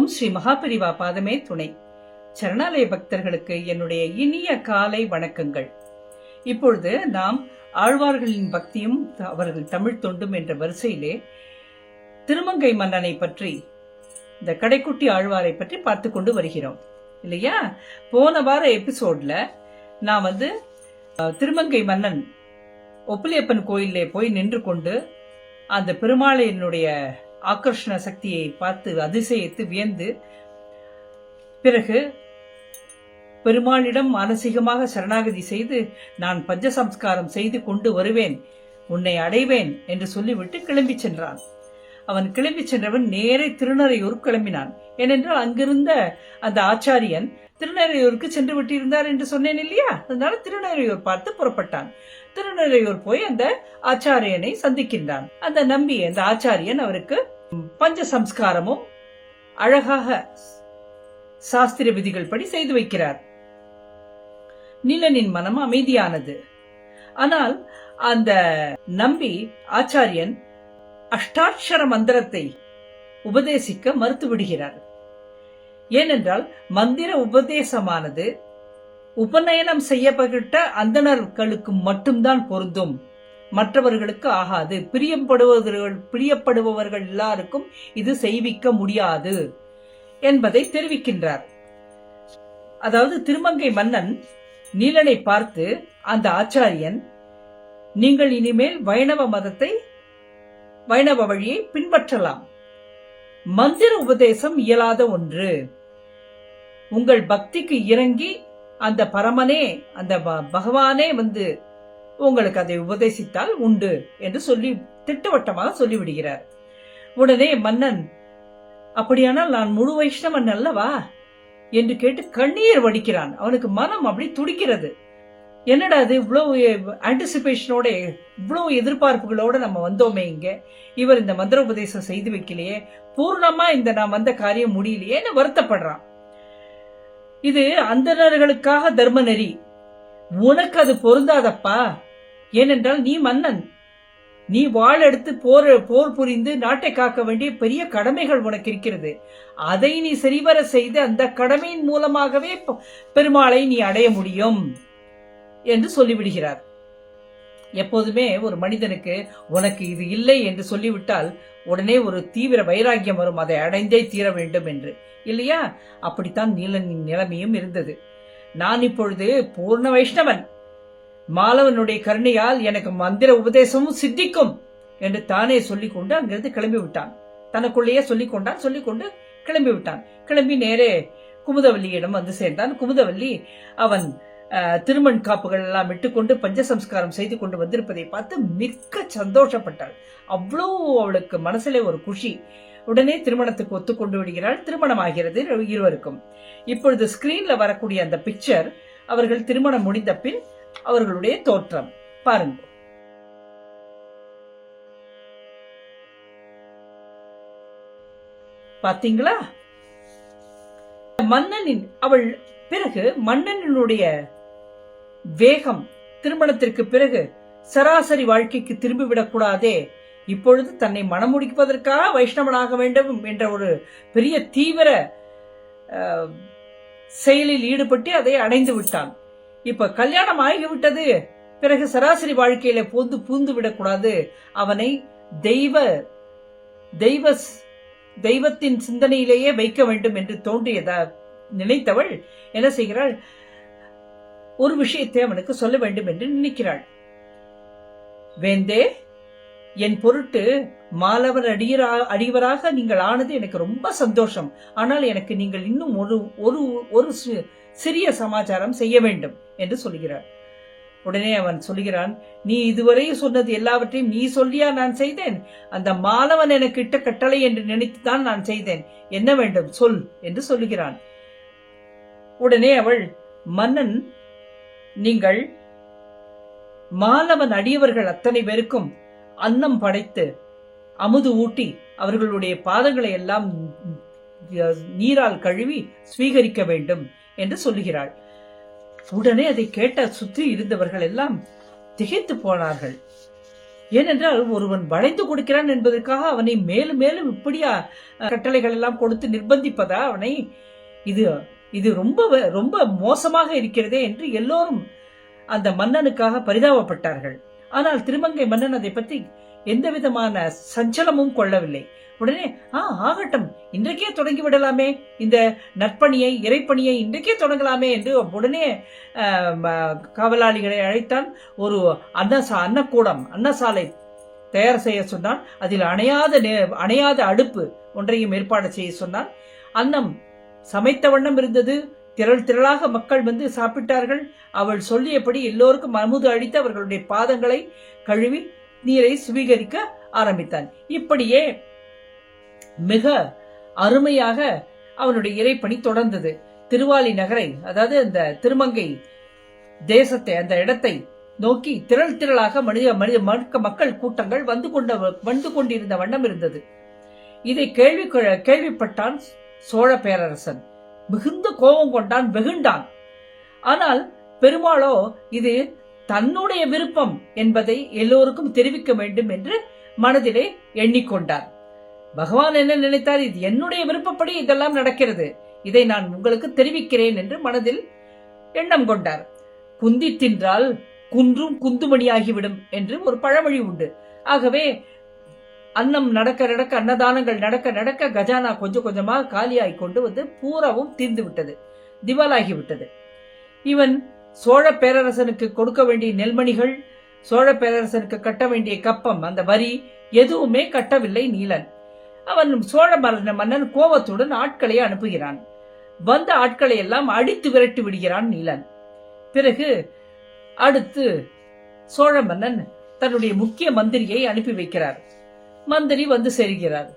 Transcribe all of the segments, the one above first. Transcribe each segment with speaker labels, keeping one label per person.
Speaker 1: ஓம் ஸ்ரீ மகாபரிவா பாதமே துணை. சரணாலய பக்தர்களுக்கு என்னுடைய இனிய காலை வணக்கங்கள். இப்பொழுது நாம் ஆழ்வார்களின் பக்தியும் அவர்கள் தமிழ் தொண்டும் என்ற வரிசையிலே திருமங்கை மன்னனை பற்றி இந்த கடைக்குட்டி ஆழ்வாரை பற்றி பார்த்து கொண்டு வருகிறோம். இல்லையா? போன வார எபிசோட்ல நான் வந்து திருமங்கை மன்னன் ஒப்புலியப்பன் கோயிலே போய் நின்று கொண்டு அந்த பெருமாளையினுடைய ஆக்கர்ஷண சக்தியை பார்த்து அதிசயித்து வியந்து பிறகு பெருமாளிடம் மானசீகமாக சரணாகதி செய்து நான் பஞ்சசம்ஸ்காரம் செய்து கொண்டு வருவேன் உன்னை அடைவேன் என்று சொல்லிவிட்டு கிளம்பி சென்றான். அவன் கிளம்பி சென்றவன் நேரே திருநறையூர் கிளம்பினான். ஏனென்றால் அங்கிருந்த அந்த ஆச்சாரியன் திருநறையூருக்கு சென்று விட்டிருந்தார் என்று சொன்னேன் இல்லையா? அதனால திருநறையூர் பார்த்து புறப்பட்டான். திருநறையூர் போய் அந்த ஆச்சாரியனை சந்திக்கின்றான். அந்த நம்பி அந்த ஆச்சாரியன் அவருக்கு பஞ்ச சம்ஸ்காரமும் அழகாக சாஸ்திர விதிகள் படி செய்து வைக்கிறார். நீலனின் மனம் அமைதியானது. ஆனால் அந்த நம்பி ஆச்சாரியன் அஷ்டாட்சர மந்திரத்தை உபதேசிக்க மறுத்து விடுகிறார். ஏனென்றால் மந்திர உபதேசமானது உபநயனம் செய்யப்பட்ட அந்தணர்களுக்கு மட்டும்தான் பொருந்தும். மற்றவர்களுக்கு ஆகாது. பிரியப்படுபவர்கள் பிரியப்படுபவர்கள் எல்லாருக்கும் இது செய்விக்க முடியாது என்பதை தெரிவிக்கின்றார். அதாவது திருமங்கை மன்னன் நீலனை பார்த்து அந்த ஆச்சாரியன் நீங்கள் இனிமேல் வைணவ மதத்தை வைணவ வழியை பின்பற்றலாம். மந்திர உபதேசம் இயலாத ஒன்று. உங்கள் பக்திக்கு இறங்கி அந்த பரமனே அந்த ப- பகவானே வந்து உங்களுக்கு அதை உபதேசித்தால் உண்டு என்று சொல்லி திட்டவட்டமாக சொல்லிவிடுகிறார். உடனே மன்னன் அப்படியானால் நான் முழு வைஷ்ணவன் அல்லவா? என்று கேட்டு கண்ணீர் வடிக்கிறான். அவனுக்கு மனம் அப்படி துடிக்கிறது. என்னடா அது இவ்வளவு ஆன்டிசிபேஷனோட இவ்வளவு எதிர்பார்ப்புகளோட நம்ம வந்தோமே இங்க. இவர் இந்த மந்திர உபதேசம் செய்து வைக்கலையே. பூர்ணமா இந்த நான் வந்த காரியம் முடியலையேன்னு வருத்தப்படுறான். இது அந்தணர்களுக்காக தர்ம நெறி உனக்கு அது பொருந்தாதப்பா. ஏனென்றால் நீ மன்னன். நீ வாழ் எடுத்து போர் போர் புரிந்து நாட்டை காக்க வேண்டிய பெரிய கடமைகள் உனக்கு இருக்கிறது. அதை நீ சரிவர செய்து அந்த கடமையின் மூலமாகவே பெருமாளை நீ அடைய முடியும். என்று சொல்லிவிடுகிறார். எப்போதுமே ஒரு மனிதனுக்கு உனக்கு இது இல்லை என்று சொல்லிவிட்டால் உடனே ஒரு தீவிர வைராக்கியம் வரும். அதை அடைந்தே தீர வேண்டும் என்று. இல்லையா? அப்படித்தான் நீலனின் நிலைமையும் இருந்தது. நான் இப்பொழுது பூர்ண வைஷ்ணவன். மாலவனுடைய கருணையால் எனக்கு மந்திர உபதேசமும் சித்திக்கும் என்று தானே சொல்லிக்கொண்டு அங்கிருந்து கிளம்பி விட்டான் தனக்குள்ளேயே சொல்லிக் கொண்டான் சொல்லிக்கொண்டு கிளம்பி விட்டான் கிளம்பி நேரே குமுதவல்லியிடம் வந்து சேர்ந்தான். குமுதவல்லி அவன் திருமண் காப்புகள் எல்லாம் இட்டுக்கொண்டு பஞ்சசம்ஸ்காரம் செய்து கொண்டு வந்திருப்பதை பார்த்து மிக்க சந்தோஷப்பட்டாள். அவ்வளோ அவளுக்கு மனசுல ஒரு குஷி. உடனே திருமணத்துக்கு ஒத்துக்கொண்டு விடுகிறாள். திருமணமாகிறது இருவருக்கும். இப்பொழுது ஸ்கிரீன்ல வரக்கூடிய அந்த பிக்சர் அவர்கள் திருமணம் முடிந்த பின் அவர்களுடைய தோற்றம். பாருங்க. பாத்தீங்களா? மன்னனின் அவள் பிறகு மன்னனினுடைய வேகம் திருமணத்திற்கு பிறகு சராசரி வாழ்க்கைக்கு திரும்பிவிடக் கூடாதே இப்பொழுது தன்னை மணமுடிப்பதற்காக வைஷ்ணவனாக வேண்டும் என்ற ஒரு பெரிய தீவிர செயலில் ஈடுபட்டு அதை அடைந்து விட்டான். இப்ப கல்யாணம் ஆகிவிட்டது. பிறகு சராசரி வாழ்க்கையில பூந்து பூந்து விடக்கூடாது. அவனை தெய்வ தெய்வ தெய்வத்தின் சிந்தனையிலேயே வைக்க வேண்டும் என்று தோன்றியதா நினைத்தவள் என்ன செய்கிறாள்? ஒரு விஷயத்தை அவனுக்கு சொல்ல வேண்டும் என்று நினைக்கிறாள். வேந்தே என் பொருட்டு மாலவர் அடியரா அடியவராக நீங்கள் ஆனது எனக்கு ரொம்ப சந்தோஷம். ஆனால் எனக்கு நீங்கள் இன்னும் ஒரு ஒரு ஒரு சிறிய சமாச்சாரம் செய்ய வேண்டும் என்று சொல்கிறார் உடனே அவன் சொல்கிறான் நீ இதுவரை சொன்னது எல்லாவற்றையும் நீ சொல்லியா நான் செய்தேன்? அந்த மாலவன் எனக்கு இட்ட கட்டளை என்று நினைத்துதான் நான் செய்தேன். என்ன வேண்டும்? சொல் என்று சொல்லுகிறான் உடனே அவள் மன்னன் நீங்கள் மாலவன் அடியவர்கள் அத்தனை பேருக்கும் அன்னம் படைத்து அமுது ஊட்டி அவர்களுடைய பாதங்களை எல்லாம் நீரால் கழுவி ஸ்வீகரிக்க வேண்டும் என்று சொல்லுகிறாள். உடனே அதை கேட்ட சுற்றி இருந்தவர்கள் எல்லாம் திகைத்து போனார்கள். ஏனென்றால் ஒருவன் வளைந்து கொடுக்கிறான் என்பதற்காக அவனை மேலும் மேலும் இப்படியா கட்டளைகள் எல்லாம் கொடுத்து நிர்பந்திப்பதா அவனை? இது இது ரொம்ப வ- ரொம்ப மோசமாக இருக்கிறதே என்று எல்லோரும் அந்த மன்னனுக்காக பரிதாபப்பட்டார்கள். ஆனால் திருமங்கை மன்னன் அதை பற்றி எந்த விதமான சஞ்சலமும் கொள்ளவில்லை. உடனே ஆ ஆகட்டும் இன்றைக்கே தொடங்கி விடலாமே. இந்த நற்பணியை இறைப்பணியை இன்றைக்கே தொடங்கலாமே என்று உடனே காவலாளிகளை அழைத்தான். ஒரு அன்னசா அன்னக்கூடம் அன்னசாலை தயார் செய்ய சொன்னான். அதில் அணையாத நே- அணையாத அடுப்பு ஒன்றையும் ஏற்பாடு செய்ய சொன்னான். அன்னம் சமைத்த வண்ணம் இருந்தது. திரள் திரளாக மக்கள் வந்து சாப்பிட்டார்கள். அவள் சொல்லியபடி எல்லோருக்கும் அமுது அளித்து அவர்களுடைய பாதங்களை கழுவி நீரை சுவீகரிக்க ஆரம்பித்தான் இப்படியே மிக அருமையாக அவனுடைய இறைப்பணி தொடர்ந்தது. திருவாலி நகரை அதாவது அந்த திருமங்கை தேசத்தை அந்த இடத்தை நோக்கி திரள் திரளாக மனித மனித மக்க- மக்கள் கூட்டங்கள் வந்து கொண்ட வந்து கொண்டிருந்த வண்ணம் இருந்தது. இதை கேள்வி கேள்விப்பட்டான் சோழ பேரரசன். மிகுந்த கோபம் கொண்டான் வெகுண்டான். ஆனால் பெருமாளோ இது தன்னுடைய விருப்பம் என்பதை எல்லோருக்கும் தெரிவிக்க வேண்டும் என்று மனதிலே எண்ணிக்கொண்டார். பகவான் என்ன நினைத்தார்? இது என்னுடைய விருப்பப்படி இதெல்லாம் நடக்கிறது. இதை நான் உங்களுக்கு தெரிவிக்கிறேன் என்று மனதில் எண்ணம் கொண்டார். குந்தி தின்றால் குன்றும் குந்துமணியாகிவிடும் என்று ஒரு பழமொழி உண்டு. ஆகவே அன்னம் நடக்க நடக்க அன்னதானங்கள் நடக்க நடக்க கஜானா கொஞ்சம் கொஞ்சமாக காலியாகி கொண்டு வந்து பூராவும் தீர்ந்து விட்டது. திவாலாகி விட்டது. இவன் சோழ பேரரசனுக்கு கொடுக்க வேண்டிய நெல்மணிகள் சோழ பேரரசனுக்கு கட்ட வேண்டிய கப்பம் அந்த வரி எதுவுமே கட்டவில்லை நீலன். அவன் சோழ மன்னன் மன்னன் கோபத்துடன் ஆட்களை அனுப்புகிறான். வந்த ஆட்களை எல்லாம் அடித்து விரட்டி விடுகிறான் நீலன். பிறகு அடுத்து சோழ மன்னன் தன்னுடைய முக்கிய மந்திரியை அனுப்பி வைக்கிறார். மந்திரி வந்து சேர்கிறார்.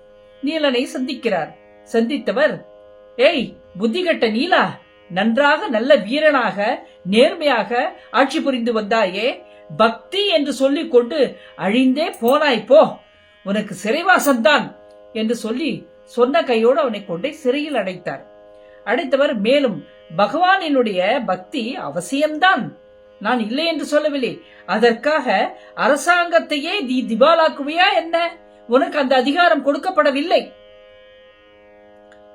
Speaker 1: நீலனை சந்திக்கிறார். சந்தித்தவர் ஏய் புத்தி கட்ட நீலா நன்றாக நல்ல வீரனாக நேர்மையாக ஆட்சி புரிந்து வந்தாயே பக்தி என்று சொல்லிக் கொண்டு அழிந்தே போனாய் போ. உனக்கு சிறைவாசம்தான் என்று சொல்லி சொன்ன கையோடு அவனை கொண்டே சிறையில் அடைத்தார். அடைத்தவர் மேலும் பகவானினுடைய பக்தி அவசியம்தான். நான் இல்லை என்று சொல்லவில்லை. அதற்காக அரசாங்கத்தையே தி திவாலாக்குவியா என்ன? உனக்கு அந்த அதிகாரம் கொடுக்கப்படவில்லை.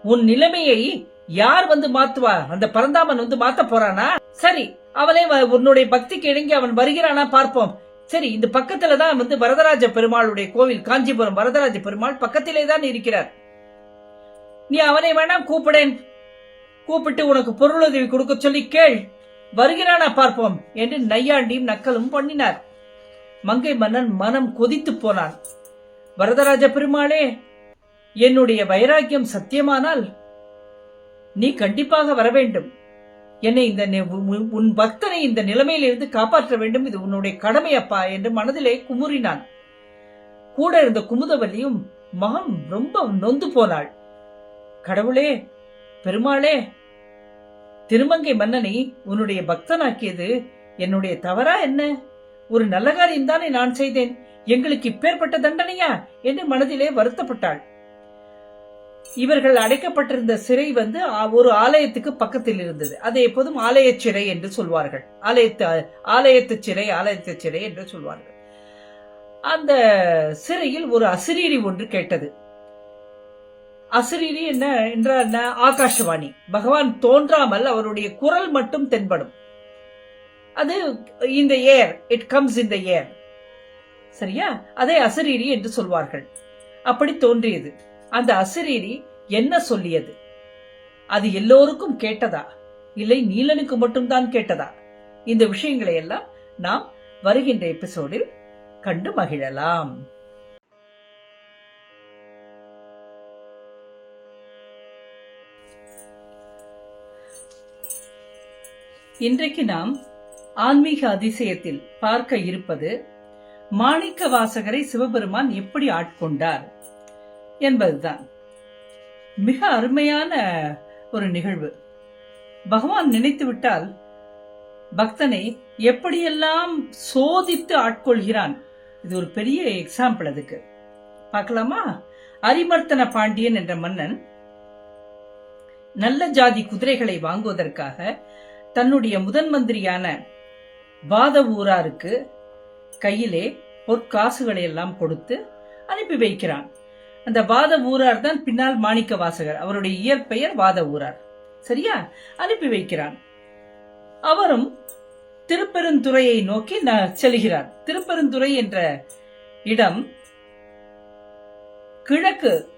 Speaker 1: உன் நிலைமையை யார் வந்து மாத்துவா அந்த பரந்தாமன் வந்து மாத்த போறானா? சரி அவனே வ- உன்னுடைய பக்திக்கு இணங்கி அவன் வருகிறானா பார்ப்போம். சரி இந்த பக்கத்துல தான் வந்து வரதராஜ பெருமாளுடைய கோவில் காஞ்சிபுரம் வரதராஜ பெருமாள் பக்கத்திலே தான் இருக்கிறார். நீ அவனை வேணாம் கூப்பிடேன். கூப்பிட்டு உனக்கு பொருளுதவி கொடுக்க சொல்லி கேள். வருகிறானா பார்ப்போம் என்று நையாண்டியும் நக்கலும் பண்ணினார். மங்கை மன்னன் மனம் கொதித்து போனான். வரதராஜ பெருமாளே என்னுடைய வைராக்கியம் சத்தியமானால் நீ கண்டிப்பாக வர வேண்டும் என்னை இந்த உன் உன் பக்தனை இந்த நிலைமையிலிருந்து காப்பாற்ற வேண்டும். இது உன்னுடைய கடமை அப்பா என்று மனதிலே குமுறினான். கூட இருந்த குமுதவல்லியும் மகம் ரொம்ப நொந்து போனாள். கடவுளே பெருமாளே திருமங்கை மன்னனை உன்னுடைய பக்தனாக்கியது என்னுடைய தவறா என்ன? ஒரு நல்ல காரியம் தானே நான் செய்தேன். எங்களுக்கு இப்பேற்பட்ட தண்டனையா? என்று மனதிலே வருத்தப்பட்டாள். இவர்கள் அடைக்கப்பட்டிருந்த சிறை வந்து ஒரு ஆலயத்துக்கு பக்கத்தில் இருந்தது. அதை எப்போதும் ஆலய சிறை என்று சொல்வார்கள். ஆலயத்து ஆலயத்து சிறை ஆலயத்து சிறை என்று சொல்வார்கள். அந்த சிறையில் ஒரு அசிரீரி ஒன்று கேட்டது. அசிரீரி என்ன என்றால் என்ன? ஆகாஷவாணி. பகவான் தோன்றாமல் அவருடைய குரல் மட்டும் தென்படும். அது இந்த ஏர் இட் கம்ஸ் இந்த ஏர் சரியா? அதை அசரீரி என்று சொல்வார்கள். அப்படி தோன்றியது. அந்த அசரீரி என்ன சொல்லியது? அது எல்லோருக்கும் கேட்டதா? இல்லை நீலனுக்கு மட்டும்தான் கேட்டதா? இந்த விஷயங்களை எல்லாம் நாம் வருகின்ற எபிசோடில் கண்டு மகிழலாம். இன்றைக்கு நாம் ஆன்மீக அதிசயத்தில் பார்க்க இருப்பது மாணிக்க வாசகரை சிவபெருமான் எப்படி ஆட்கொண்டார் என்பதுதான். மிக அருமையான ஒரு நிகழ்வு. பகவான் நினைத்து விட்டால் பக்தனை எப்படியெல்லாம் சோதித்து ஆட்கொள்கிறான்? இது ஒரு பெரிய எக்ஸாம்பிள் அதுக்கு. பார்க்கலாமா? அரிமர்த்தன பாண்டியன் என்ற மன்னன் நல்ல ஜாதி குதிரைகளை வாங்குவதற்காக தன்னுடைய முதன் மந்திரியான வாத ஊராருக்கு கையிலே பொற்காசுகளை எல்லாம் கொடுத்து அனுப்பி வைக்கிறான். அந்த வாத ஊரார் தான் பின்னால் மாணிக்க வாசகர். அவருடைய இயற்பெயர் வாத ஊரார். சரியா? அனுப்பி வைக்கிறான். அவரும் திருப்பெருந்துறையை நோக்கி செல்கிறார். திருப்பெருந்துறை என்ற இடம் கிழக்கு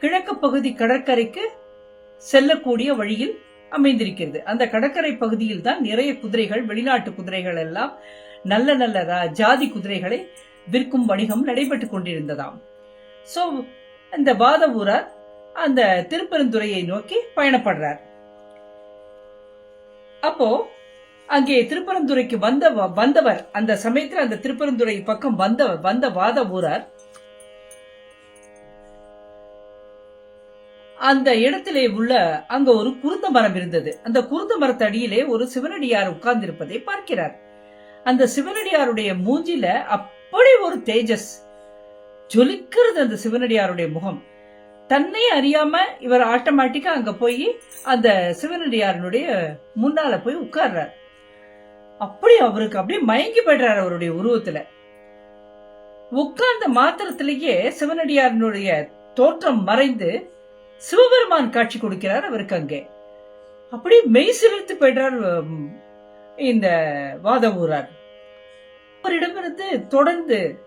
Speaker 1: கிழக்கு பகுதி கடற்கரைக்கு செல்லக்கூடிய வழியில் அமைந்திருக்கிறது. அந்த கடற்கரை பகுதியில் தான் நிறைய குதிரைகள் வெளிநாட்டு குதிரைகள் எல்லாம் நல்ல நல்ல ரா- ஜாதி குதிரைகளை விற்கும் வணிகம் நடைபெற்றுக் கொண்டிருந்ததாம். சோ இந்த வாத அந்த திருப்பெருந்துறையை நோக்கி பயணப்படுறார். அப்போ அங்கே திருப்பரந்துரைக்கு வந்த வந்தவர் அந்த சமயத்தில் அந்த திருப்பரந்துரை பக்கம் வந்த வந்த வாத ஊரார் அந்த இடத்திலே உள்ள அங்க ஒரு குருந்த மரம் இருந்தது. அந்த குருந்த மரத்தடியிலே ஒரு சிவனடியார் உட்கார்ந்திருப்பதை பார்க்கிறார். அந்த சிவனடியாருடைய மூஞ்சில அப்படி ஒரு தேஜஸ் ஜொலிக்கிறது அந்த சிவனடியாருடைய முகம். தன்னை அறியாம இவர் ஆட்டோமேட்டிக்கா அங்க போய் அந்த சிவனடியாரனுடைய முன்னால போய் உட்கார்றார். அப்படி அவருக்கு அப்படியே மயங்கி போயிடுறாரு அவருடைய உருவத்துல. உட்கார்ந்த மாத்திரத்திலேயே சிவனடியாரனுடைய தோற்றம் மறைந்து சிவபெருமான் காட்சி கொடுக்கிறார் அவருக்கு அங்கே. அப்படி மெய் சிலிர்த்து போயிடுறார் இந்த வாதவூரார் அவரிடமிருந்து தொடர்ந்து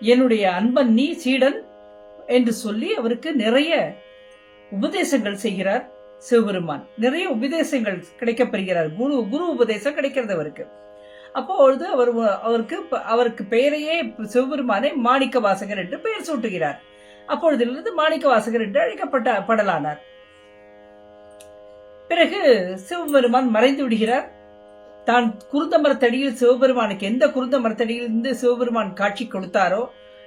Speaker 1: என்னுடைய அன்பன் நீ சீடன் என்று சொல்லி அவருக்கு நிறைய உபதேசங்கள் செய்கிறார் சிவபெருமான். நிறைய உபதேசங்கள் கிடைக்கப்படுகிறார் குரு குரு உபதேசம் கிடைக்கிறது அவருக்கு. அப்பொழுது அவர் அவருக்கு அவருக்கு பெயரையே சிவபெருமானை மாணிக்க வாசகர் என்று பெயர் சூட்டுகிறார். அப்பொழுதிலிருந்து மாணிக்க வாசகர் என்று அழைக்கப்பட்ட படலானார். பிறகு சிவபெருமான் மறைந்து விடுகிறார். தான் குருந்த மரத்தடியில் சிவபெருமானுக்கு எந்த குருந்த மரத்தடியிலிருந்து சிவபெருமான் காட்சி கொடுத்தாரோ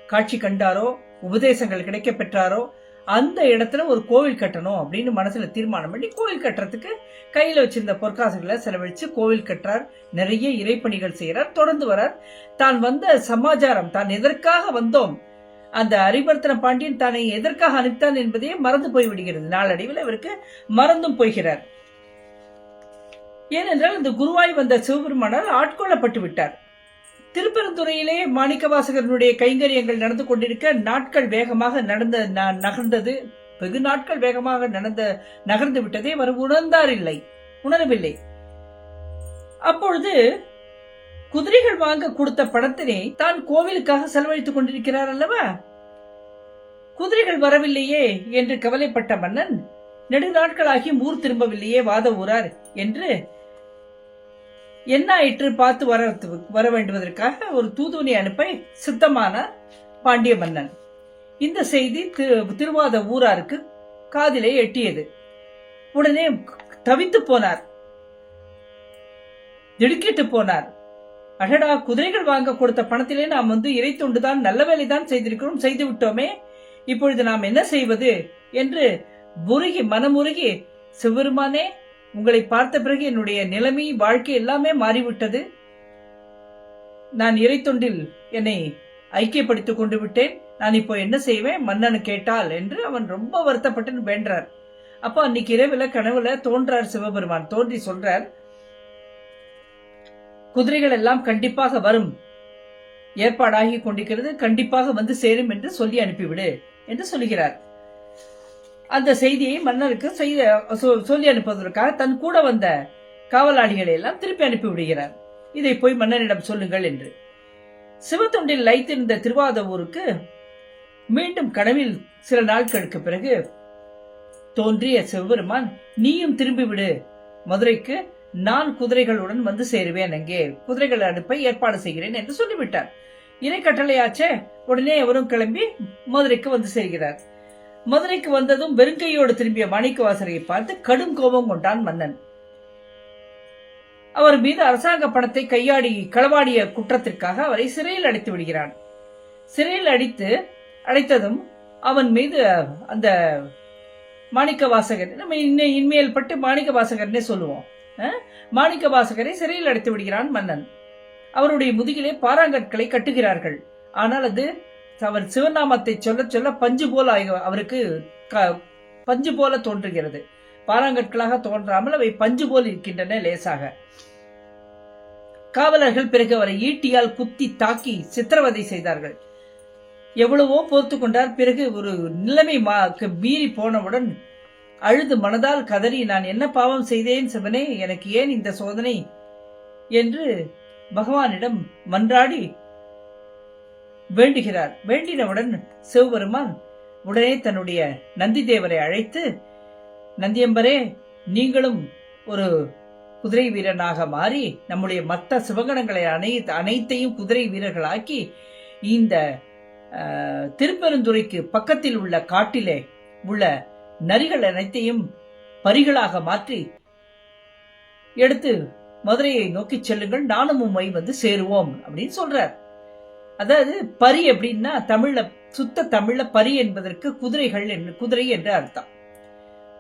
Speaker 1: காட்சி கண்டாரோ உபதேசங்கள் கிடைக்க பெற்றாரோ அந்த இடத்துல ஒரு கோவில் கட்டணும் அப்படின்னு மனசுல தீர்மானம் பண்ணி கோவில் கட்டுறதுக்கு கையில வச்சிருந்த பொற்காசுகளை செலவழிச்சு கோவில் கட்டுறார். நிறைய இறைப்பணிகள் செய்யறார் தொடர்ந்து வரார் தான் வந்த சமாச்சாரம் தான் எதற்காக வந்தோம்? அந்த அரிவர்த்தன பாண்டியன் தன்னை எதற்காக அனுப்பித்தான் என்பதையே மறந்து போய் விடுகிறது நாளடைவில் இவருக்கு மறந்தும் போகிறார் ஏனென்றால் இந்த குருவாய் வந்த சிவபெருமானால் ஆட்கொள்ளப்பட்டு விட்டார். திருப்பரந்துறையிலே மாணிக்கவாசகரனுடைய கைங்கரியங்கள் நடந்து கொண்டிருக்க நாட்கள் வேகமாக நடந்த நகர்ந்தது. வெகு நாட்கள் வேகமாக நடந்த நகர்ந்து விட்டதை அவர் உணர்ந்தார் இல்லை உணரவில்லை. அப்பொழுது குதிரைகள் வாங்க கொடுத்த பணத்தினை தான் கோவிலுக்காக செலவழித்துக் கொண்டிருக்கிறார் அல்லவா? குதிரைகள் வரவில்லையே என்று கவலைப்பட்ட மன்னன் நெடுநாட்களாகி ஊர் திரும்பவில்லையே வாத ஊரார் என்று என்ன ஆயிற்று பார்த்து வர வர வேண்டுவதற்காக ஒரு தூதுவனை அனுப்ப சித்தமான பாண்டிய மன்னன். இந்த செய்தி திரு- திருவாத ஊராருக்கு காதிலே எட்டியது. உடனே தவித்து போனார். திடுக்கிட்டு போனார். அடடா குதிரைகள் வாங்க கொடுத்த பணத்திலே நாம் வந்து இறை தொண்டுதான் நல்ல வேலைதான் செய்திருக்கிறோம் செய்து விட்டோமே. இப்பொழுது நாம் என்ன செய்வது? என்று முருகி மனமுருகி சிவருமானே உங்களை பார்த்த பிறகு என்னுடைய நிலைமை வாழ்க்கை எல்லாமே மாறிவிட்டது. நான் இறைத்தொண்டில் என்னை ஐக்கியப்படுத்திக் கொண்டு விட்டேன். நான் இப்போ என்ன செய்வேன்? மன்னனு கேட்டால் என்று அவன் ரொம்ப வருத்தப்பட்டு வேண்டார். அப்போ அன்னைக்கு இரவுல கனவுல தோன்றார் சிவபெருமான். தோன்றி சொல்றார் குதிரைகள் எல்லாம் கண்டிப்பாக வரும். ஏற்பாடாகி கொண்டிருக்கிறது. கண்டிப்பாக வந்து சேரும் என்று சொல்லி அனுப்பிவிடு என்று சொல்கிறார். அந்த செய்தியை மன்னருக்கு சொல்லி அனுப்புவதற்காக தன் கூட வந்த காவலாளிகளை எல்லாம் திருப்பி அனுப்பி விடுகிறார் இதை போய் மன்னனிடம் சொல்லுங்கள் என்று. சிவத்தொண்டில் லைத்திருந்த திருவாதவூருக்கு மீண்டும் கனவில் சில நாட்களுக்கு பிறகு தோன்றிய சிவபெருமான் நீயும் திரும்பி விடு மதுரைக்கு நான் குதிரைகளுடன் வந்து சேருவேன் அங்கே. குதிரைகள் அனுப்ப ஏற்பாடு செய்கிறேன் என்று சொல்லிவிட்டார். இறை கட்டளையாச்சே. உடனே அவரும் கிளம்பி மதுரைக்கு வந்து சேர்கிறார். மதுரைக்கு வந்ததும் வெறுங்கையோடு திரும்பிய மாணிக்கவாசரையை பார்த்து கடும் கோபம் கொண்டான் மன்னன். அவர் மீது அரசாங்க பணத்தை கையாடி களவாடிய குற்றத்திற்காக அவரை சிறையில் அடைத்து விடுகிறான். சிறையில் அடித்து அடைத்ததும் அவன் மீது அந்த மாணிக்க வாசகர் நம்ம இன்னும் இன்மையில் பட்டு மாணிக்க வாசகர்னே சொல்லுவோம். மாணிக்க வாசகரை சிறையில் அடைத்து விடுகிறான் மன்னன். அவருடைய முதுகிலே பாராங்கற்களை கட்டுகிறார்கள். ஆனால் அது அவர் சிவநாமத்தை சொல்ல சொல்ல பஞ்சு போல அவருக்கு க- பஞ்சு போல தோன்றுகிறது. பாறாங்கற்களாக தோன்றாமல் அவை பஞ்சு போல் இருக்கின்றன லேசாக. காவலர்கள் பிறகு அவரை ஈட்டியால் குத்தி தாக்கி சித்திரவதை செய்தார்கள். எவ்வளவோ பொறுத்து கொண்டார் பிறகு ஒரு நிலைமை மா- மீறி போனவுடன் அழுது மனதால் கதறி நான் என்ன பாவம் செய்தேன் சிவனே எனக்கு ஏன் இந்த சோதனை? என்று பகவானிடம் மன்றாடி வேண்டுகிறார். வேண்டினவுடன் சிவபெருமான் உடனே தன்னுடைய நந்தி தேவரை அழைத்து நந்தியம்பரே நீங்களும் ஒரு குதிரை வீரனாக மாறி நம்முடைய மற்ற சிவகணங்களை அனை அனைத்தையும் குதிரை வீரர்களாக்கி இந்த திருப்பெருந்துறைக்கு பக்கத்தில் உள்ள காட்டிலே உள்ள நரிகள் அனைத்தையும் பரிகளாக மாற்றி எடுத்து மதுரையை நோக்கி செல்லுங்கள் நானும் உம்மை வந்து சேருவோம் அப்படின்னு சொல்றார். அதாவது பரி அப்படின்னா தமிழ்ல சுத்த தமிழ்ல பரி என்பதற்கு குதிரைகள் என்று குதிரை என்று அர்த்தம்.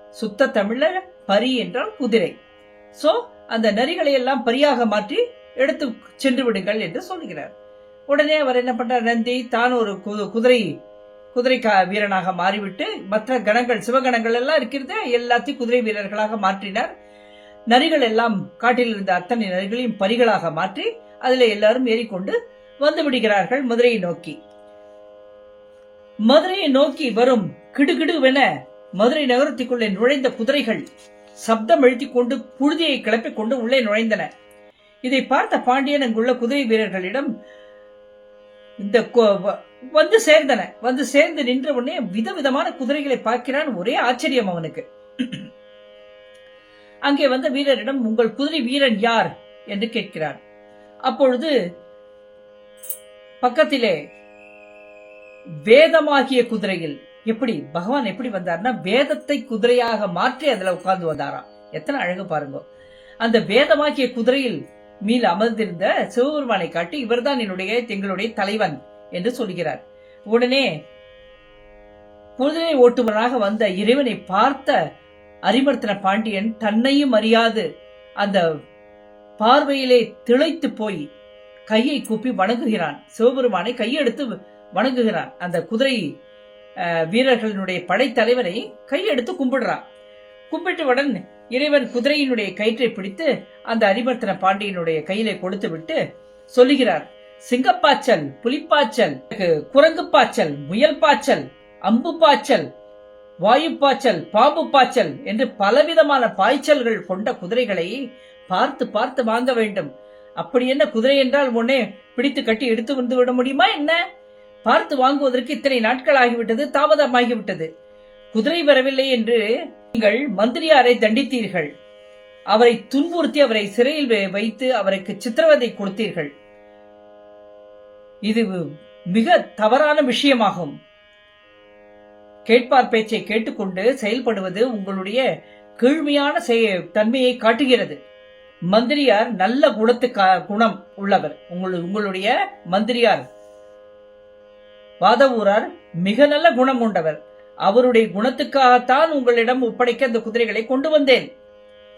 Speaker 1: சுத்த தமிழ்ல பரி என்றால் குதிரை. சோ அந்த நரிகளை எல்லாம் பரியாக மாற்றி எடுத்து சென்று விடுங்கள் என்று சொல்கிறார். உடனே அவர் என்ன பண்றார்? நந்தி தான் ஒரு குதிரை குதிரை கா- வீரனாக மாறிவிட்டு மற்ற கணங்கள் சிவகணங்கள் எல்லாம் இருக்கிறது எல்லாத்தையும் குதிரை வீரர்களாக மாற்றினார். நரிகள் எல்லாம் காட்டில் இருந்த அத்தனை நரிகளையும் பரிகளாக மாற்றி அதுல எல்லாரும் ஏறிக்கொண்டு வந்து விடுகிறார்கள் மதுரையை நோக்கி. மதுரையை நோக்கி வரும் கிடுகிடுவென மதுரை நகரத்துக்குள்ளே நுழைந்த குதிரைகள் சப்தம் எழுத்திக் கொண்டு புழுதியை கிளப்பிக் கொண்டு உள்ளே நுழைந்தன. இதை பார்த்த பாண்டியன் அங்குள்ள குதிரை வீரர்களிடம் இந்த வ- வந்து சேர்ந்தன. வந்து சேர்ந்து நின்ற உடனே விதவிதமான குதிரைகளை பார்க்கிறான். ஒரே ஆச்சரியம் அவனுக்கு. அங்கே வந்த வீரரிடம் உங்கள் குதிரை வீரன் யார்? என்று கேட்கிறார் அப்பொழுது பக்கத்திலே வேதமாகிய குதிரையில் எப்படி பகவான் எப்படி வந்தார்னா வேதத்தை குதிரையாக மாற்றி அதுல உட்கார்ந்து வந்தாராம். எத்தனை அழகு பாருங்க. அந்த வேதமாகிய குதிரையில் மீது அமர்ந்திருந்த சிவபெருமானை காட்டி இவர்தான் என்னுடைய எங்களுடைய தலைவன் என்று சொல்கிறார். உடனே குதிரை ஓட்டுவனாக வந்த இறைவனை பார்த்த அரிமர்த்தன பாண்டியன் தன்னையும் அறியாது. அந்த பார்வையிலே திளைத்து போய் கையை கூப்பி வணங்குகிறான். சிவபெருமானை கையெடுத்து வணங்குகிறான். அந்த குதிரை வீரர்களினுடைய படைத்தலைவரை கையெடுத்து கும்பிடுறான். கும்பிட்டவுடன் இறைவன் குதிரையினுடைய கயிற்றை பிடித்து அந்த அரிமர்த்தன பாண்டியனுடைய கையிலே கொடுத்து விட்டு சொல்லுகிறார். சிங்கப்பாய்ச்சல் புலிப்பாய்ச்சல் குரங்கு பாய்ச்சல் முயல் பாய்ச்சல் அம்பு பாய்ச்சல் வாயு பாய்ச்சல் பாம்பு பாய்ச்சல் என்று பலவிதமான பாய்ச்சல்கள் கொண்ட குதிரைகளை பார்த்து பார்த்து வாங்க வேண்டும். அப்படி என்ன குதிரை என்றால் உடனே பிடித்து கட்டி எடுத்து வந்து விட முடியுமா என்ன? பார்த்து வாங்குவதற்கு இத்தனை நாட்கள் ஆகிவிட்டது தாமதமாகிவிட்டது. குதிரை வரவில்லை என்று நீங்கள் மந்திரியாரை தண்டித்தீர்கள். அவரை துன்புறுத்தி அவரை சிறையில் வைத்து அவருக்கு சித்திரவதை கொடுத்தீர்கள். இது மிக தவறான விஷயமாகும். கேட்பார் பேச்சை கேட்டுக்கொண்டு செயல்படுவது உங்களுடைய கீழ்மையான தன்மையை காட்டுகிறது. மந்திரியார் நல்ல குணத்துக்கு குணம் உள்ளவர். உங்களுடைய உங்களுடைய மந்திரியார். வாதவூரார் மிக நல்ல குணம் கொண்டவர். அவருடைய குணத்துக்காகத்தான் உங்களிடம் ஒப்படைக்க அந்த குதிரைகளை கொண்டு வந்தேன்.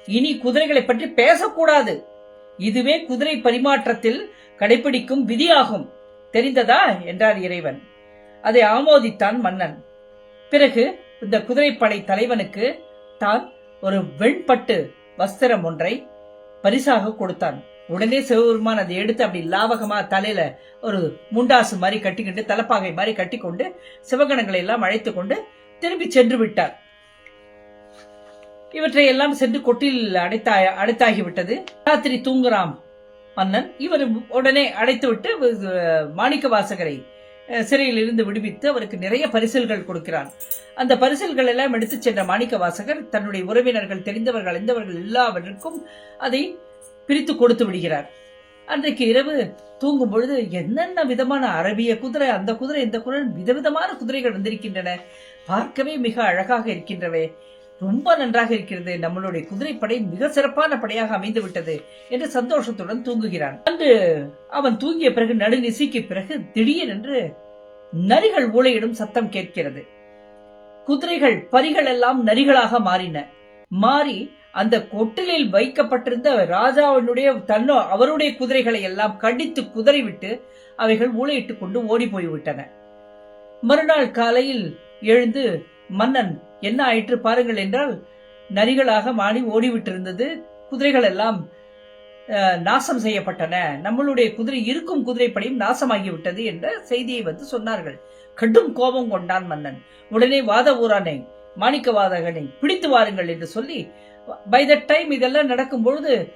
Speaker 1: இனி குதிரைகளை பற்றி பேசக்கூடாது. இதுவே குதிரை பரிமாற்றத்தில் கடைபிடிக்கும் விதியாகும். தெரிந்ததா? என்றார் இறைவன். அதை ஆமோதித்தான் மன்னன். பிறகு இந்த குதிரைப்படை தலைவனுக்கு தான் ஒரு வெண்பட்டு வஸ்திரம் ஒன்றை பரிசாக கொடுத்தான். உடனே சிவபெருமான் அதை எடுத்து அப்படி லாவகமா தலையில ஒரு முண்டாசு மாதிரி கட்டிக்கிட்டு தலப்பாகை மாதிரி கட்டிக்கொண்டு சிவகணங்களை எல்லாம் அழைத்து கொண்டு திரும்பி சென்று விட்டார். இவற்றை எல்லாம் சென்று கொட்டில் அடைத்தா அடைத்தாகிவிட்டது. ராத்திரி தூங்குறாம் மன்னன் இவர் உடனே அடைத்து விட்டு மாணிக்க வாசகரை சிறையில் இருந்து விடுவித்து அவருக்கு நிறைய பரிசல்கள் கொடுக்கிறான் அந்த பரிசல்கள் எல்லாம் எடுத்து சென்ற மாணிக்க வாசகர் தன்னுடைய உறவினர்கள் தெரிந்தவர்கள் அறிந்தவர்கள் எல்லாவற்றுக்கும் அதை பிரித்து கொடுத்து விடுகிறார். அன்றைக்கு இரவு தூங்கும் பொழுது என்னென்ன விதமான அரபிய குதிரை அந்த குதிரை இந்த குதிரை விதவிதமான குதிரைகள் வந்திருக்கின்றன. பார்க்கவே மிக அழகாக இருக்கின்றவை ரொம்ப நன்றாக இருக்கிறது. நம்மளுடைய குதிரைப்படை மிக சிறப்பான படையாக அமைந்து விட்டது என்று சந்தோஷத்துடன் தூங்குகிறான். அன்று அவன் தூங்கிய பிறகு நடுநிசைக்கு பிறகு திடீரென்று நரிகள் ஊழையிடும் சத்தம் கேட்கிறது. குதிரைகள் பரிகள் எல்லாம் நரிகளாக மாறின. மாறி அந்த கொட்டிலில் வைக்கப்பட்டிருந்த ராஜாவினுடைய தன்னோ அவருடைய குதிரைகளை எல்லாம் கடித்து குதறிவிட்டு அவைகள் ஊழையிட்டுக் கொண்டு ஓடி போய்விட்டன. மறுநாள் காலையில் எழுந்து மன்னன் என்ன ஆயிற்று பாருங்கள் என்றால் நரிகளாக மாறி ஓடிவிட்டிருந்தது குதிரைகள் எல்லாம் நாசம் செய்யப்பட்டன. நம்மளுடைய குதிரை இருக்கும் குதிரைப்படையும் நாசமாகிவிட்டது என்ற செய்தியை வந்து சொன்னார்கள். கடும் கோபம் கொண்டான் மன்னன். உடனே வாத ஊரானை மாணிக்கவாதகனை பிடித்து வாருங்கள் என்று சொல்லி பை த டைம் இதெல்லாம் நடக்கும் பொழுது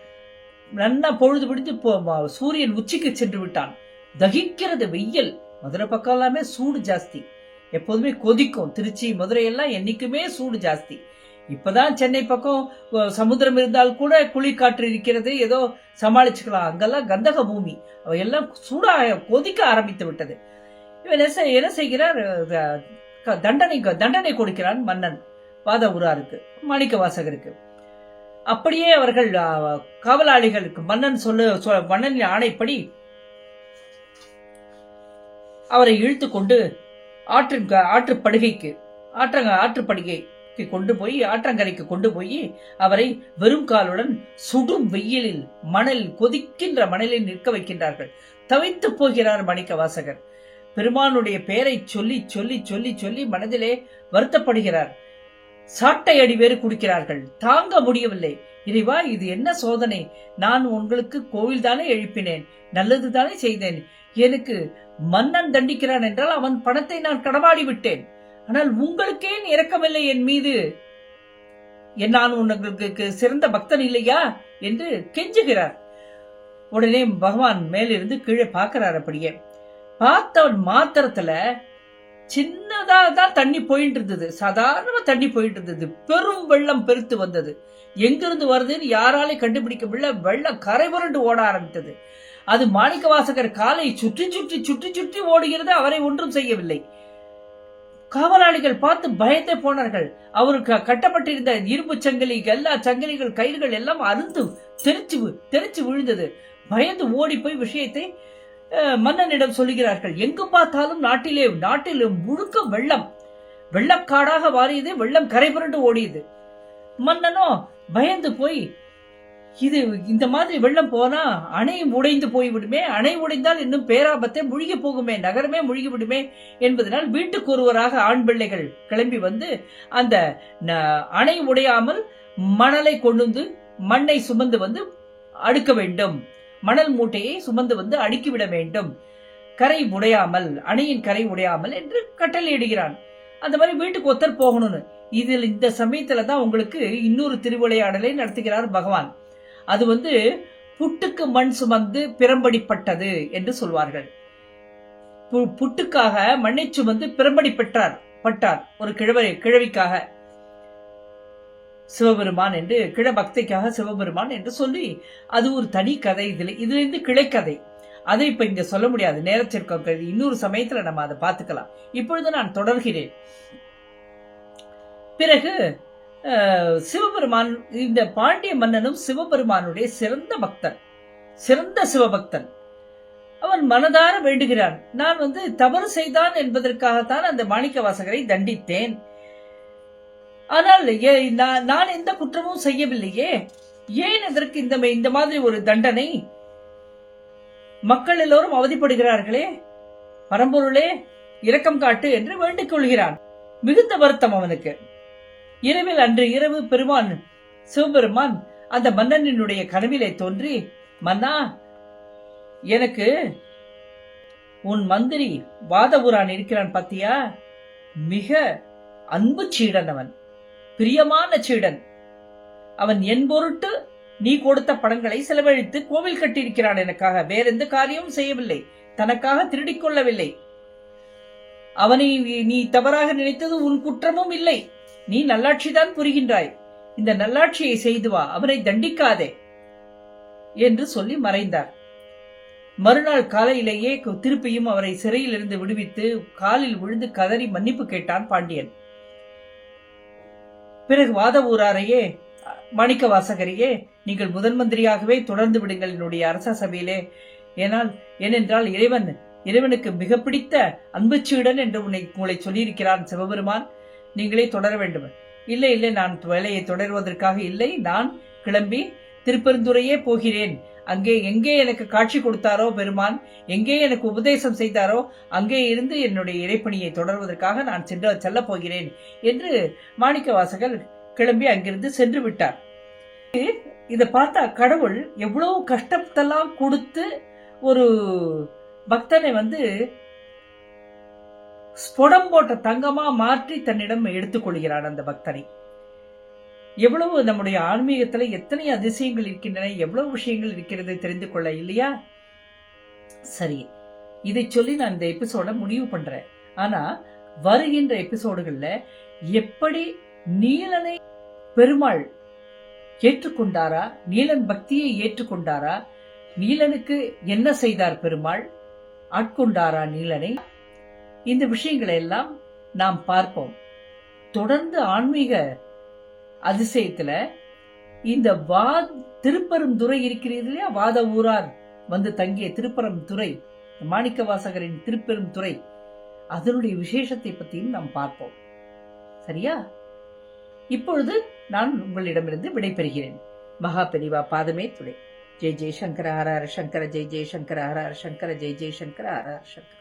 Speaker 1: நன்னா பொழுது பிடித்து போ- சூரியன் உச்சிக்கு சென்று விட்டான். தகிக்கிறது வெயில் மதுரை பக்கம் எல்லாமே சூடு ஜாஸ்தி. எப்போதுமே கொதிக்கும். திருச்சி மதுரையெல்லாம் என்றைக்குமே சூடு ஜாஸ்தி. இப்போதான் சென்னை பக்கம் சமுத்திரம் இருந்தால் கூட குளிர்காற்று இருக்கிறது. ஏதோ சமாளிச்சுக்கலாம். அங்கெல்லாம் கந்தக பூமி. எல்லாம் சூடாக கொதிக்க ஆரம்பித்து விட்டது. இவன் என்ன செய்- என்ன செய்கிறார்? க- தண்டனை தண்டனை கொடுக்கிறான் மன்னன் வாத உராருக்கு மாணிக்க வாசகருக்கு அப்படியே அவர்கள் காவலாளிகளுக்கு மன்னன் சொல்லு சொ- மன்னனின் ஆணைப்படி அவரை இழுத்து கொண்டு ஆற்று ஆற்றுப்படுகைக்கு ஆற்றங்க ஆற்றுப்படுகைக்கு கொண்டு போய் ஆற்றங்கரைக்கு கொண்டு போய் அவரை வெறும் காலுடன் சுடும் வெயிலில் மணல் கொதிக்கின்ற மணலில் நிற்க வைக்கின்றார்கள். தவித்து போகிறார் மாணிக்க வாசகர் பெருமானுடைய பெயரை சொல்லி சொல்லி சொல்லி சொல்லி மனதிலே வருத்தப்படுகிறார். சாட்டை அடி வேறு குடிக்கிறார்கள். தாங்க முடியவில்லை. இறைவா இது என்ன சோதனை? நான் உங்களுக்கு கோவில் தானே எழுப்பினேன். நல்லது தானே செய்தேன். எனக்கு மன்னன் தண்டிக்கிறான் என்றால் அவன் பணத்தை நான் கடவாடி விட்டேன். ஆனால் உங்களுக்கே இரக்கமில்லை என் மீது? நான் உங்களுக்கு சிறந்த பக்தன் இல்லையா? என்று கெஞ்சுகிறார். உடனே பகவான் மேலிருந்து கீழே பார்க்கிறார் அப்படியே. பார்த்தவன் மாத்திரத்துல சின்னதாக தான் தண்ணி போயிட்டு இருந்தது சாதாரணமாக தண்ணி போயிட்டு இருந்தது பெரும் வெள்ளம் பெருத்து வந்தது. எங்கிருந்து வருதுன்னு யாராலையும் கண்டுபிடிக்க முடியல. வெள்ளம் கரை புரண்டு ஓட ஆரம்பித்தது. அது மாணிக்க வாசகர் காலை சுற்றி சுற்றி சுற்றி சுற்றி ஓடுகிறது. அவரை ஒன்றும் செய்யவில்லை. காவலாளிகள் பார்த்து பயந்தே போனார்கள். அவருக்கு கட்டப்பட்டிருந்த இரும்பு சங்கிலி எல்லா சங்கிலிகள் கயிறுகள் எல்லாம் அருந்து தெரிச்சு தெரிச்சு விழுந்தது. பயந்து ஓடி போய் விஷயத்தை மன்னனிடம் சொல்லுகிறார்கள் எங்கு பார்த்தாலும் நாட்டிலே நாட்டில் முழுக்க வெள்ளம். வெள்ளக்காடாக வாரியது வெள்ளம் கரை புரண்டு ஓடியது. மன்னனோ பயந்து போய் இது இந்த மாதிரி வெள்ளம் போனா அணை உடைந்து போய்விடுமே அணை உடைந்தால் இன்னும் பேராபத்தை முழுகி போகுமே நகரமே முழுகி விடுமே என்பதனால் வீட்டுக்கு ஒருவராக ஆண் பிள்ளைகள் கிளம்பி வந்து அந்த ந- அணை உடையாமல் மணலை கொண்டு வந்து மண்ணை சுமந்து வந்து அடுக்க வேண்டும். மணல் மூட்டையை சுமந்து வந்து அடுக்கிவிட வேண்டும். கரை உடையாமல் அணையின் கரை உடையாமல் என்று கட்டளையிடுகிறான் அந்த மாதிரி வீட்டுக்கு ஒத்தர் போகணும்னு. இதில் இந்த சமயத்துல தான் உங்களுக்கு இன்னொரு திருவிளையாடலை நடத்துகிறார் பகவான். அது வந்து புட்டுக்கு மண் சுமந்து பிரம்படிப்பட்டது என்று சொல்வார்கள். பு- புட்டுக்காக மண்ணை சுமந்து பிரம்படி பெற்றார் பட்டார். ஒரு கிழவரை கிழவிக்காக. சிவபெருமான் என்று கிழ பக்திக்காக சிவபெருமான் என்று சொல்லி அது ஒரு தனி கதை இதுல. இதுல இருந்து கிளைக்கதை. அதை இப்ப இங்க சொல்ல முடியாது. நேரத்திற்கு இன்னொரு சமயத்துல நம்ம அதை பார்த்துக்கலாம். இப்பொழுது நான் தொடர்கிறேன். பிறகு அஹ், சிவபெருமான் இந்த பாண்டிய மன்னனும் சிவபெருமானுடைய சிறந்த பக்தன். சிறந்த சிவபக்தன். அவன் மனதார வேண்டுகிறான். நான் வந்து தவறு செய்தான் என்பதற்காகத்தான் அந்த மாணிக்க வாசகரை தண்டித்தேன். ஆனால் ஏ- நான் நான் எந்த குற்றமும் செய்யவில்லையே. ஏன் இதற்கு இந்த இந்த மாதிரி ஒரு தண்டனை? மக்கள் எல்லோரும் அவதிப்படுகிறார்களே. பரம்பொருளே இரக்கம் காட்டு என்று வேண்டிக் கொள்கிறான். மிகுந்த வருத்தம் அவனுக்கு. இரவில் அன்று இரவு பெருமான் சிவபெருமான் அந்த மன்னனினுடைய கனவிலே தோன்றி மன்னா எனக்கு உன் மந்திரி வாதபுரான் இருக்கிறான் பாத்தியா? மிக அன்பு சீடன் அவன். பிரியமான சீடன். அவன் என் பொருட்டு நீ கொடுத்த பணங்களை செலவழித்து கோவில் கட்டியிருக்கிறான் எனக்காக வேற எந்த காரியமும் செய்யவில்லை. தனக்காக திருடிக் கொள்ளவில்லை. அவனை நீ- தவறாக நினைத்தது உன் குற்றமும் இல்லை. நீ நல்லாட்சிதான் புரிகின்றாய். இந்த நல்லாட்சியை செய்து வா அவனை தண்டிக்காதே என்று சொல்லி மறைந்தார். மறுநாள் காலையிலேயே கு- திருப்பியும் அவரை சிறையிலிருந்து விடுவித்து காலில் விழுந்து கதறி மன்னிப்பு கேட்டான் பாண்டியன். பிறகு வாத ஊராரையே மாணிக்க வாசகரையே நீங்கள் முதன் மந்திரியாகவே தொடர்ந்து விடுங்கள் என்னுடைய அரச சபையிலே. ஏனால் ஏனென்றால் இறைவன் இறைவனுக்கு மிக பிடித்த அன்புச்சீடன் என்று உன்னை உங்களை சொல்லியிருக்கிறான் சிவபெருமான். நீங்களே தொடர வேண்டும். இல்லை இல்லை நான் வேலையை தொடர்வதற்காக இல்லை. நான் கிளம்பி திருப்பெருந்துறையே போகிறேன். அங்கே எங்கே எனக்கு காட்சி கொடுத்தாரோ பெருமான் எங்கே எனக்கு உபதேசம் செய்தாரோ அங்கே இருந்து என்னுடைய இறைப்பணியை தொடர்வதற்காக நான் சென்று செல்லப் போகிறேன் என்று மாணிக்க வாசகர் கிளம்பி அங்கிருந்து சென்று விட்டார். இதை பார்த்தா கடவுள் எவ்வளவு கஷ்டத்தெல்லாம் கொடுத்து ஒரு பக்தனை வந்து ஸ்புடம் போட்ட தங்கமா மாற்றி தன்னிடம் எடுத்துக்கொள்கிறான் அந்த பக்தனை. எவ்வளவு நம்முடைய ஆன்மீகத்தில் எத்தனை அதிசயங்கள் இருக்கின்றன எவ்வளவு விஷயங்கள் இருக்கிறது தெரிந்து கொள்ள இல்லையா? சரி இதை சொல்லி நான் இந்த எபிசோட முடிவு பண்றேன். ஆனா வருகின்ற எபிசோடுகள்ல எப்படி நீலனை பெருமாள் ஏற்றுக்கொண்டாரா நீலன் பக்தியை ஏற்றுக்கொண்டாரா நீலனுக்கு என்ன செய்தார் பெருமாள் ஆட்கொண்டாரா நீலனை? இந்த விஷயங்களை எல்லாம் நாம் பார்ப்போம். தொடர்ந்து ஆன்மீக அதிசயத்துல இந்த வா திருப்பெருந்துறை இருக்கிறது இல்லையா? வாத ஊரார் வந்து தங்கிய திருப்பரம் துறை மாணிக்க வாசகரின் திருப்பெரும் துறை. அதனுடைய விசேஷத்தை பற்றியும் நாம் பார்ப்போம். சரியா? இப்பொழுது நான் உங்களிடமிருந்து விடைபெறுகிறேன். மகா பெரிவா பாதமே துணை ஜெய் ஜெய் சங்கர ஹர ஹர சங்கர ஜெய் ஜெய் சங்கர ஹர ஹர சங்கர ஜெய் ஜெய் சங்கர ஹர ஹர சங்கர.